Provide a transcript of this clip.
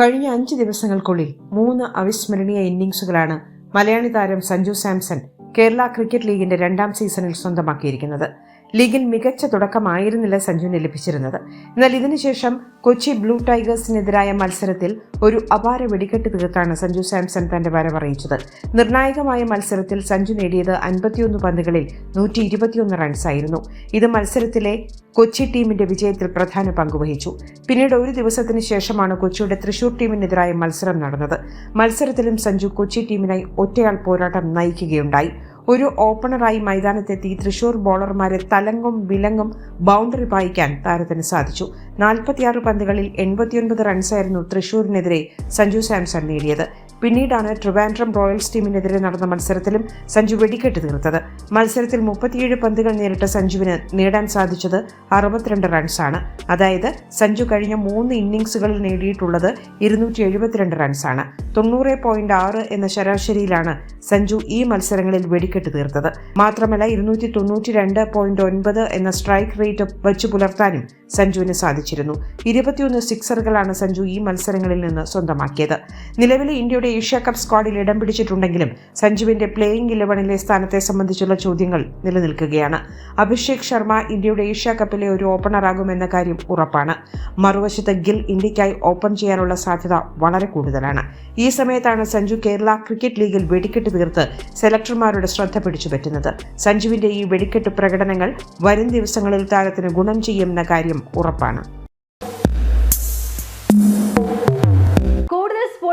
കഴിഞ്ഞ അഞ്ച് ദിവസങ്ങൾക്കുള്ളിൽ മൂന്ന് അവിസ്മരണീയ ഇന്നിംഗ്സുകളാണ് മലയാളി താരം സഞ്ജു സാംസൺ കേരള ക്രിക്കറ്റ് ലീഗിന്റെ രണ്ടാം സീസണിൽ സ്വന്തമാക്കിയിരിക്കുന്നത്. ലീഗിൽ മികച്ച തുടക്കമായിരുന്നില്ല സഞ്ജുവിന് ലഭിച്ചിരുന്നത്. എന്നാൽ ഇതിനുശേഷം കൊച്ചി ബ്ലൂ ടൈഗേഴ്സിനെതിരായ മത്സരത്തിൽ ഒരു അപാര വെടിക്കെട്ട് തീർത്താണ് സഞ്ജു സാംസൺ തന്റെ വരവറിയിച്ചത്. നിർണായകമായ മത്സരത്തിൽ സഞ്ജു നേടിയത് അൻപത്തിയൊന്ന് പന്തുകളിൽ നൂറ്റി ഇരുപത്തിയൊന്ന് റൺസായിരുന്നു ഇത് മത്സരത്തിലെ കൊച്ചി ടീമിന്റെ വിജയത്തിൽ പ്രധാന പങ്കുവഹിച്ചു പിന്നീട് ഒരു ദിവസത്തിന് ശേഷമാണ് കൊച്ചിയുടെ തൃശൂർ ടീമിനെതിരായ മത്സരം നടന്നത്. മത്സരത്തിലും സഞ്ജു കൊച്ചി ടീമിനായി ഒറ്റയാൾ പോരാട്ടം നയിക്കുകയുണ്ടായി. ഒരു ഓപ്പണറായി മൈതാനത്തെത്തി തൃശൂർ ബോളർമാരെ തലങ്ങും വിലങ്ങും ബൗണ്ടറി പായിക്കാൻ താരത്തിന് സാധിച്ചു. നാൽപ്പത്തിയാറ് പന്തുകളിൽ എൺപത്തിയൊൻപത് റൺസായിരുന്നു തൃശൂരിനെതിരെ സഞ്ജു സാംസൺ നേടിയത്. പിന്നീടാണ് ട്രിവാൻഡ്രം റോയൽസ് ടീമിനെതിരെ നടന്ന മത്സരത്തിലും സഞ്ജു വെടിക്കെട്ട് തീർത്തത്. മത്സരത്തിൽ മുപ്പത്തിയേഴ് പന്തുകൾ നേരിട്ട സഞ്ജുവിന് നേടാൻ സാധിച്ചത് അറുപത്തിരണ്ട് റൺസാണ്. അതായത് സഞ്ജു കഴിഞ്ഞ മൂന്ന് ഇന്നിംഗ്സുകളിൽ നേടിയിട്ടുള്ളത് ഇരുന്നൂറ്റി എഴുപത്തിരണ്ട് റൺസാണ്. തൊണ്ണൂറ് പോയിന്റ് ആറ് എന്ന ശരാശരിയിലാണ് സഞ്ജു ഈ മത്സരങ്ങളിൽ വെടിക്കെട്ട് തീർത്തത്. മാത്രമല്ല ഇരുന്നൂറ്റി തൊണ്ണൂറ്റി രണ്ട് പോയിന്റ് ഒൻപത് എന്ന സ്ട്രൈക്ക് റേറ്റ് വച്ചു പുലർത്താനും സഞ്ജുവിന് സാധിച്ചിരുന്നു. ഇരുപത്തിയൊന്ന് സിക്സറുകളാണ് സഞ്ജു ഈ മത്സരങ്ങളിൽ നിന്ന് സ്വന്തമാക്കിയത്. നിലവിലെ ഇന്ത്യയുടെ ഏഷ്യ കപ്പ് സ്ക്വാഡിൽ ഇടം പിടിച്ചിട്ടുണ്ടെങ്കിലും സഞ്ജുവിന്റെ പ്ലേയിംഗ് ഇലവനിലെ സ്ഥാനത്തെ സംബന്ധിച്ചുള്ള ചോദ്യങ്ങൾ നിലനിൽക്കുകയാണ്. അഭിഷേക് ശർമ്മ ഇന്ത്യയുടെ ഏഷ്യ കപ്പിലെ ഒരു ഓപ്പണറാകുമെന്ന കാര്യം ഉറപ്പാണ്. മറുവശത്ത് ഗിൽ ഇന്ത്യക്കായി ഓപ്പൺ ചെയ്യാനുള്ള സാധ്യത വളരെ കൂടുതലാണ്. ഈ സമയത്താണ് സഞ്ജു കേരള ക്രിക്കറ്റ് ലീഗിൽ വെടിക്കെട്ട് തീർത്ത് സെലക്ടർമാരുടെ ശ്രദ്ധ പിടിച്ചുപറ്റുന്നത് സഞ്ജുവിന്റെ ഈ വെടിക്കെട്ട് പ്രകടനങ്ങൾ വരും ദിവസങ്ങളിൽ താരത്തിന് ഗുണം ചെയ്യുമെന്ന കാര്യം ഉറപ്പാണ്.